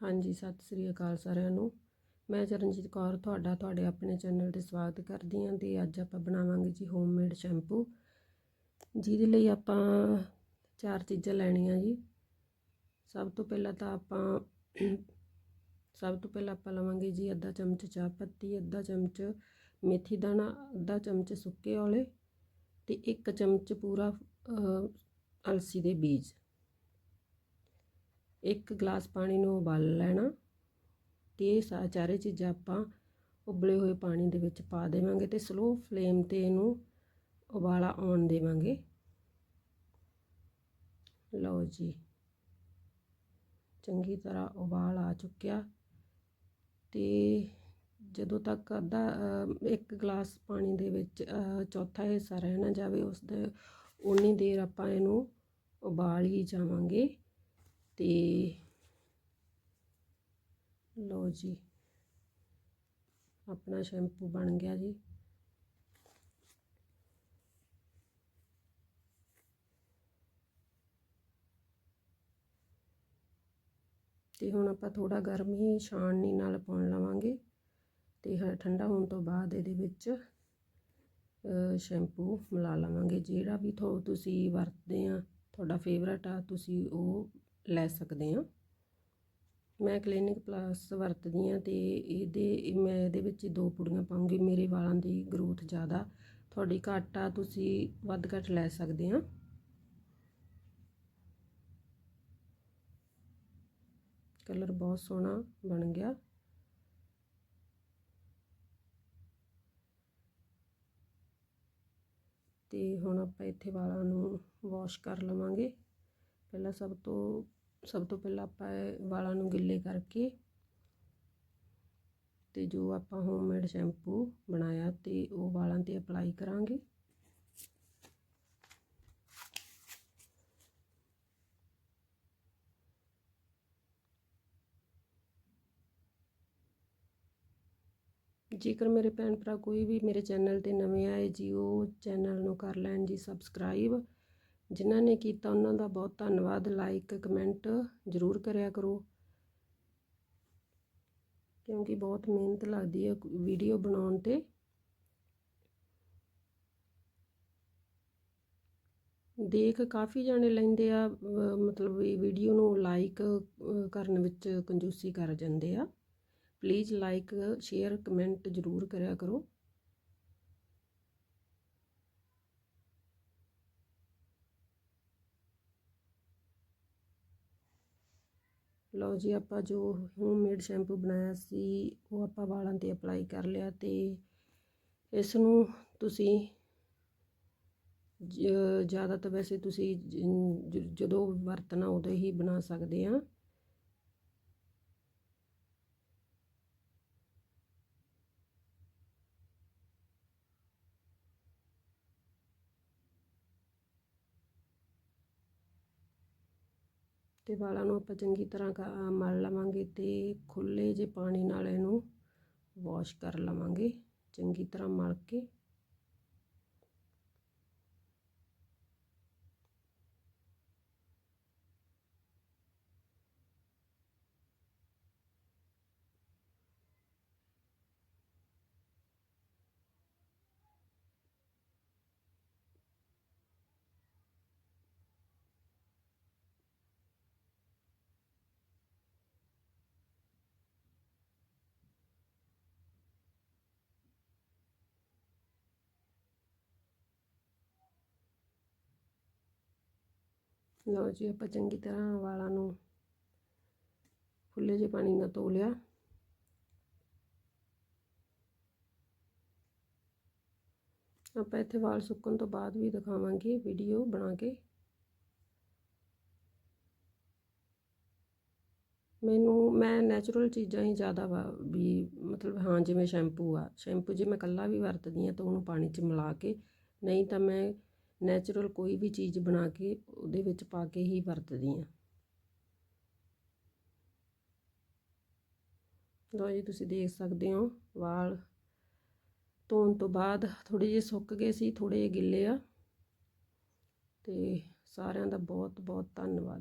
ਹਾਂਜੀ, ਸਤਿ ਸ੍ਰੀ ਅਕਾਲ ਸਾਰਿਆਂ ਨੂੰ। ਮੈਂ ਚਰਨਜੀਤ ਕੌਰ, ਤੁਹਾਡਾ, ਤੁਹਾਡੇ ਆਪਣੇ ਚੈਨਲ ਤੇ ਸਵਾਗਤ ਕਰਦੀ ਹਾਂ ਤੇ ਅੱਜ ਆਪਾਂ ਬਣਾਵਾਂਗੇ ਜੀ ਹੋਮਮੇਡ ਸ਼ੈਂਪੂ ਜਿਹਦੇ ਲਈ ਆਪਾਂ ਚਾਰ ਚੀਜ਼ਾਂ ਲੈਣੀਆਂ ਜੀ। ਸਭ ਤੋਂ ਪਹਿਲਾਂ ਤਾਂ ਆਪਾਂ, ਸਭ ਤੋਂ ਪਹਿਲਾਂ ਆਪਾਂ ਲਵਾਂਗੇ ਜੀ ਅੱਧਾ ਚਮਚ ਚਾਹ ਪੱਤੀ, ਅੱਧਾ ਚਮਚ ਮੇਥੀ ਦਾਣਾ, ਅੱਧਾ ਚਮਚ ਸੁੱਕੇ ਔਲੇ ਤੇ ਇੱਕ ਚਮਚ ਪੂਰਾ ਅਲਸੀ ਦੇ ਬੀਜ। ਇੱਕ ਗਲਾਸ ਪਾਣੀ ਨੂੰ ਉਬਾਲ ਲੈਣਾ ਤੇ ਇਹ ਸਾ, ਚਾਰੇ ਚੀਜ਼ਾਂ ਆਪਾਂ ਉਬਲੇ ਹੋਏ ਪਾਣੀ ਦੇ ਵਿੱਚ ਪਾ ਦੇਵਾਂਗੇ ਤੇ ਸਲੋ ਫਲੇਮ ਤੇ ਇਹਨੂੰ ਉਬਾਲਾ ਆਉਣ ਦੇਵਾਂਗੇ। ਲਓ ਜੀ। ਚੰਗੀ ਤਰ੍ਹਾਂ ਉਬਾਲ ਆ ਚੁੱਕਿਆ ਤੇ ਜਦੋਂ ਤੱਕ ਅੱਧਾ ਇੱਕ ਗਲਾਸ ਪਾਣੀ ਦੇ ਵਿੱਚ ਚੌਥਾ ਹਿੱਸਾ ਰਹਿ ਨਾ ਜਾਵੇ, ਉਸ ਦੇ ਉਨੀ ਦੇਰ ਆਪਾਂ ਇਹਨੂੰ ਉਬਾਲ ਹੀ ਜਾਵਾਂਗੇ। ਅਤੇ ਲਓ ਜੀ, ਆਪਣਾ ਸ਼ੈਂਪੂ ਬਣ ਗਿਆ ਜੀ। ਤੇ ਹੁਣ ਆਪਾਂ ਥੋੜਾ ਗਰਮ ਹੀ ਛਾਣਨੀ ਨਾਲ ਪਾਉਣ ਲਵਾਂਗੇ। ਤੇ ਠੰਡਾ ਹੋਣ ਤੋਂ ਬਾਅਦ ਇਹਦੇ ਵਿੱਚ ਸ਼ੈਂਪੂ ਮਿਲਾ ਲਵਾਂਗੇ। ਜਿਹੜਾ ਵੀ ਤੁਸੀਂ ਵਰਤਦੇ ਆ, ਤੁਹਾਡਾ ਫੇਵਰਟ ਆ, ਤੁਸੀਂ ਉਹ ਲੈ ਸਕਦੇ ਹਾਂ। ਮੈਂ ਕਲੀਨਿਕ ਪਲੱਸ ਵਰਤਦੀ ਹਾਂ ਤੇ ਇਹਦੇ, ਮੈਂ ਇਹਦੇ ਵਿੱਚ ਦੋ ਪੁੜੀਆਂ ਪਾਉਂਗੀ ਮੇਰੇ ਵਾਲਾਂ ਦੀ ਗਰੋਥ ਜ਼ਿਆਦਾ, ਤੁਹਾਡੀ ਘੱਟ ਆ, ਤੁਸੀਂ ਵੱਧ ਘੱਟ ਲੈ ਸਕਦੇ ਹਾਂ। ਕਲਰ ਬਹੁਤ ਸੋਹਣਾ ਬਣ ਗਿਆ। ਤੇ ਹੁਣ ਆਪਾਂ ਇੱਥੇ ਵਾਲਾਂ ਨੂੰ ਵਾਸ਼ ਕਰ ਲਵਾਂਗੇ। ਪਹਿਲਾਂ ਸਭ ਤੋਂ ਸਭ ਤੋਂ ਪਹਿਲਾਂ ਆਪਾਂ ਵਾਲਾਂ ਨੂੰ ਗਿੱਲੇ ਕਰਕੇ ਤੇ ਜੋ ਆਪਾਂ ਹੋਮਮੇਡ ਸ਼ੈਂਪੂ ਬਣਾਇਆ ਤੇ ਉਹ ਵਾਲਾਂ ਤੇ ਅਪਲਾਈ ਕਰਾਂਗੇ। ਜੇਕਰ ਮੇਰੇ ਭੈਣ ਭਰਾ ਕੋਈ ਵੀ ਮੇਰੇ ਚੈਨਲ ਤੇ ਨਵੇਂ ਆਏ ਜੀ, ਉਹ ਚੈਨਲ ਨੂੰ ਕਰ ਲੈਣ ਜੀ ਸਬਸਕ੍ਰਾਈਬ ਜਿਨ੍ਹਾਂ ਨੇ ਕੀਤਾ ਉਹਨਾਂ ਦਾ ਬਹੁਤ ਧੰਨਵਾਦ। ਲਾਈਕ ਕਮੈਂਟ ਜ਼ਰੂਰ ਕਰਿਆ ਕਰੋ। ਕਿਉਂਕਿ ਬਹੁਤ ਮਿਹਨਤ ਲੱਗਦੀ ਹੈ ਵੀਡੀਓ ਬਣਾਉਣ ਤੇ। ਦੇਖ ਕਾਫੀ ਜਾਣੇ ਲੈਂਦੇ ਆ ਮਤਲਬ ਵੀਡੀਓ ਨੂੰ ਲਾਈਕ ਕਰਨ ਵਿੱਚ ਕੰਜੂਸੀ ਕਰ ਜਾਂਦੇ ਆ। ਪਲੀਜ਼ ਲਾਈਕ ਸ਼ੇਅਰ ਕਮੈਂਟ ਜ਼ਰੂਰ ਕਰਿਆ ਕਰੋ। ਲਓ ਜੀ, ਆਪਾਂ ਜੋ ਹੋਮਮੇਡ ਸ਼ੈਂਪੂ ਬਣਾਇਆ ਸੀ, ਉਹ ਆਪਾਂ ਵਾਲਾਂ ਤੇ ਅਪਲਾਈ ਕਰ ਲਿਆ ਤੇ ਇਸ ਨੂੰ ਤੁਸੀਂ ਜ਼ਿਆਦਾ ਤਾਂ ਵੈਸੇ ਤੁਸੀਂ ਜਦੋਂ ਵਰਤਣਾ ਉਦੋਂ ਹੀ ਬਣਾ ਸਕਦੇ ਆ। ਅਤੇ ਵਾਲਾਂ ਨੂੰ ਆਪਾਂ ਚੰਗੀ ਤਰ੍ਹਾਂ ਮਲ ਲਵਾਂਗੇ ਅਤੇ ਖੁੱਲ੍ਹੇ ਜੇ ਪਾਣੀ ਨਾਲ ਇਹਨੂੰ ਵਾਸ਼ ਕਰ ਲਵਾਂਗੇ, ਚੰਗੀ ਤਰ੍ਹਾਂ ਮਲ ਕੇ। ਲਓ ਜੀ, ਆਪਾਂ ਚੰਗੀ ਤਰ੍ਹਾਂ ਵਾਲਾਂ ਨੂੰ ਖੁੱਲੇ ਜਿਹੇ ਪਾਣੀ ਨਾਲ ਧੋ ਲਿਆ। ਆਪਾਂ ਇੱਥੇ ਵਾਲ ਸੁੱਕਣ ਤੋਂ ਬਾਅਦ ਵੀ ਦਿਖਾਵਾਂਗੇ ਵੀਡੀਓ ਬਣਾ ਕੇ। ਮੈਨੂੰ, ਮੈਂ ਨੈਚੁਰਲ ਚੀਜ਼ਾਂ ਹੀ ਜ਼ਿਆਦਾ ਵੀ ਮਤਲਬ ਹਾਂ, ਜਿਵੇਂ ਸ਼ੈਂਪੂ ਆ। ਸ਼ੈਂਪੂ ਜੇ ਮੈਂ ਕੱਲਾ ਵੀ ਵਰਤਦੀ ਆ ਤਾਂ ਉਹਨੂੰ ਪਾਣੀ 'ਚ ਮਿਲਾ ਕੇ, ਨਹੀਂ ਤਾਂ ਮੈਂ ਨੈਚੁਰਲ ਕੋਈ ਵੀ ਚੀਜ਼ ਬਣਾ ਕੇ ਉਹਦੇ ਵਿੱਚ ਪਾ ਕੇ ਹੀ ਵਰਤਦੀ ਹਾਂ। ਲੋ ਜੀ, ਤੁਸੀਂ ਦੇਖ ਸਕਦੇ ਹੋ, ਵਾਲ ਧੋਣ ਤੋਂ ਬਾਅਦ ਥੋੜੇ ਜਿਹੇ ਸੁੱਕ ਗਏ ਸੀ ਥੋੜੇ ਜਿਹੇ ਗਿੱਲੇ ਆ। ਤੇ ਸਾਰਿਆਂ ਦਾ ਬਹੁਤ ਬਹੁਤ ਧੰਨਵਾਦ।